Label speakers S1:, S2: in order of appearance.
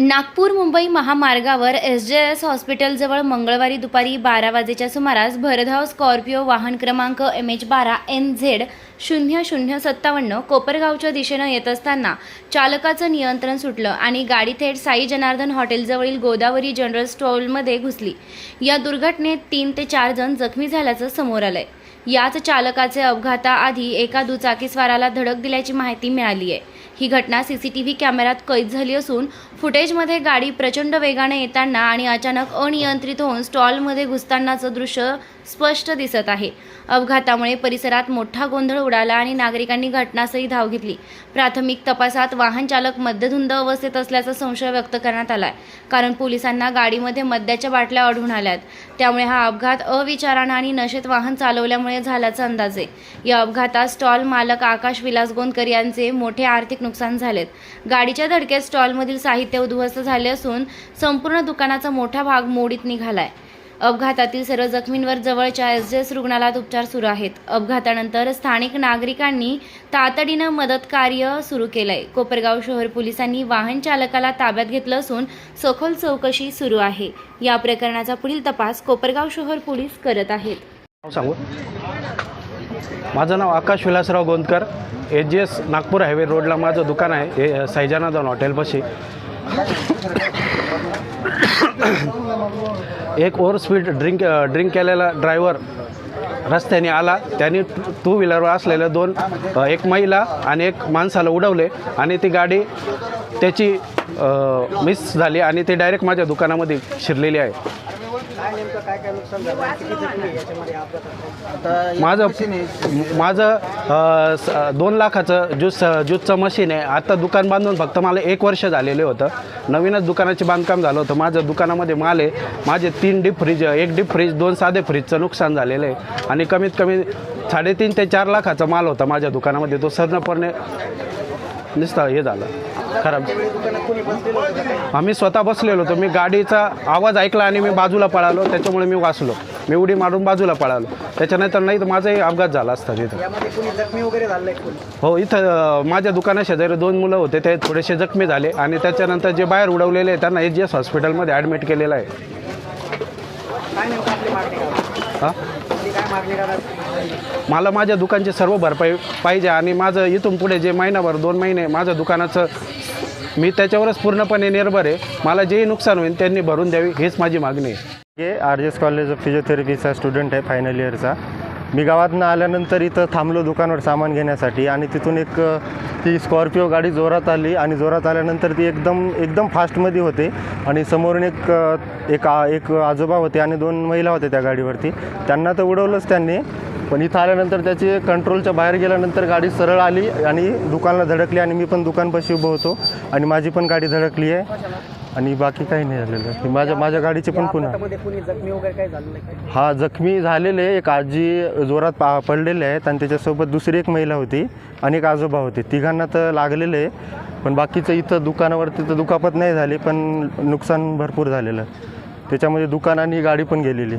S1: नागपूर मुंबई महामार्गावर एस जे एस हॉस्पिटलजवळ मंगळवारी दुपारी बारा वाजेच्या सुमारास भरधाव स्कॉर्पिओ वाहन क्रमांक एम एच बारा एन झेड शून्य शून्य सत्तावन्न कोपरगावच्या दिशेनं येत असताना चालकाचं नियंत्रण सुटलं आणि गाडी थेट साई जनार्दन हॉटेलजवळील गोदावरी जनरल स्टॉलमध्ये घुसली. या दुर्घटनेत तीन ते चार जण जखमी झाल्याचं समोर आलंय. याच चालकाचे अपघाताआधी एका दुचाकीस्वाराला धडक दिल्याची माहिती मिळाली आहे ही घटना सीसीटीव्ही कॅमेऱ्यात कैद झाली असून फुटेजमध्ये गाडी प्रचंड वेगाने येताना आणि अचानक अनियंत्रित होऊन स्टॉलमध्ये घुसतानाचं दृश्य स्पष्ट दिसत आहे. अपघातामुळे परिसरात मोठा गोंधळ उडाला आणि नागरिकांनी घटनास्थळी धाव घेतली. प्राथमिक तपासात वाहन चालक मद्यधुंद अवस्थेत असल्याचा संशय व्यक्त करण्यात आलाय कारण पोलिसांना गाडीमध्ये मद्याच्या बाटल्या आढळून आल्यात. त्यामुळे हा अपघात अविचारानं आणि नशेत वाहन चालवल्यामुळे झाल्याचा अंदाज आहे. या अपघातात स्टॉल मालक आकाश विलास गोंदकर यांचे मोठे आर्थिक नुकसान झालेत. गाडीच्या धडकेत स्टॉलमधील साहित्य उद्ध्वस्त झाले असून संपूर्ण दुकानाचा मोठा भाग मोडीत निघालाय. अपघातातील सर्व जखमींवर जवळच्या एस एस रुग्णालयात उपचार सुरू आहेत. अपघातानंतर स्थानिक नागरिकांनी तातडीनं मदत कार्य सुरू केलंय. कोपरगाव शहर पोलिसांनी वाहन चालकाला ताब्यात घेतलं असून सखोल चौकशी सुरू आहे. या प्रकरणाचा पुढील तपास कोपरगाव शहर पोलीस करत आहेत.
S2: सांगू? माझं नाव Akash Vilasrao Gondkar. H G S Nagpur highway रोडला माझं दुकान आहे. हे सैजानादन हॉटेलपाशी. एक ओव्हर स्पीड ड्रिंक ड्रिंक केलेला ड्रायव्हर रस्त्याने आला. त्यांनी टू व्हीलरवर असलेल्या दोन एक महिला आणि एक माणसाला उडवले आणि ती गाडी त्याची मिस झाली आणि ती डायरेक्ट माझ्या दुकानामध्ये शिरलेली आहे. माझं माझं अ, स- दोन लाखाचं ज्यूस ज्यूसचं मशीन आहे. आता दुकान बांधून फक्त मला एक वर्ष झालेले होतं. नवीनच दुकानाचे बांधकाम झालं होतं. माझं दुकानामध्ये माल आहे. माझे तीन डीप फ्रीज एक डीप फ्रीज दोन साधे फ्रीजचं नुकसान झालेलं आहे. आणि कमीत कमी साडेतीन ते चार लाखाचा माल होता माझ्या दुकानामध्ये. तो सर्णपणे नुसतं हे झालं. खराब. आम्ही स्वतः बसलेलो होतो. मी गाडीचा आवाज ऐकला आणि मी बाजूला पळालो. त्याच्यामुळे मी वाचलो. मी उडी मारून बाजूला पळालो. त्याच्यानंतर नाही तर माझाही अपघात झाला असता तिथं. हो इथं माझ्या दुकाना शेजारी दोन मुलं होते. ते थोडेसे जखमी झाले आणि त्याच्यानंतर जे बाहेर उडवलेले आहे त्यांना एच जी एस हॉस्पिटलमध्ये ॲडमिट केलेलं आहे. हां? मला माझ्या दुकानची सर्व भरपाई पाहिजे आणि माझं इथून पुढे जे महिनाभर दोन महिने माझं दुकानाचं मी त्याच्यावरच पूर्णपणे निर्भर आहे. मला जेही नुकसान होईल त्यांनी भरून द्यावी हीच माझी मागणी आहे.
S3: हे आर एस कॉलेज ऑफ फिजिओथेरपीचा स्टुडंट आहे फायनल इयरचा मी गावातनं आल्यानंतर इथं थांबलो दुकानावर सामान घेण्यासाठी आणि तिथून एक ती स्कॉर्पिओ गाडी जोरात आली आणि जोरात आल्यानंतर ती एकदम एकदम फास्टमध्ये होते आणि समोरून एक एक आ- एक आजोबा होते आणि दोन महिला होत्या त्या गाडीवरती. त्यांना तर उडवलंच त्यांनी. पण इथं आल्यानंतर त्याची कंट्रोलच्या बाहेर गेल्यानंतर गाडी सरळ आली आणि दुकानाला धडकली आणि मी पण दुकानपाशी उभं होतो आणि माझी पण गाडी धडकली आहे. आणि बाकी काही नाही झालेलं. माझ्या माझ्या गाडीची पण पुन्हा? हा जखमी झालेले एक आजी जोरात पा पडलेले आहेत आणि त्याच्यासोबत दुसरी एक महिला होती आणि एक आजोबा होते. तिघांना तर लागलेले आहे पण बाकीचं इथं दुकानावरती तर दुखापत नाही झाली पण नुकसान भरपूर झालेलं. त्याच्यामध्ये दुकान आणि गाडी पण गेलेली.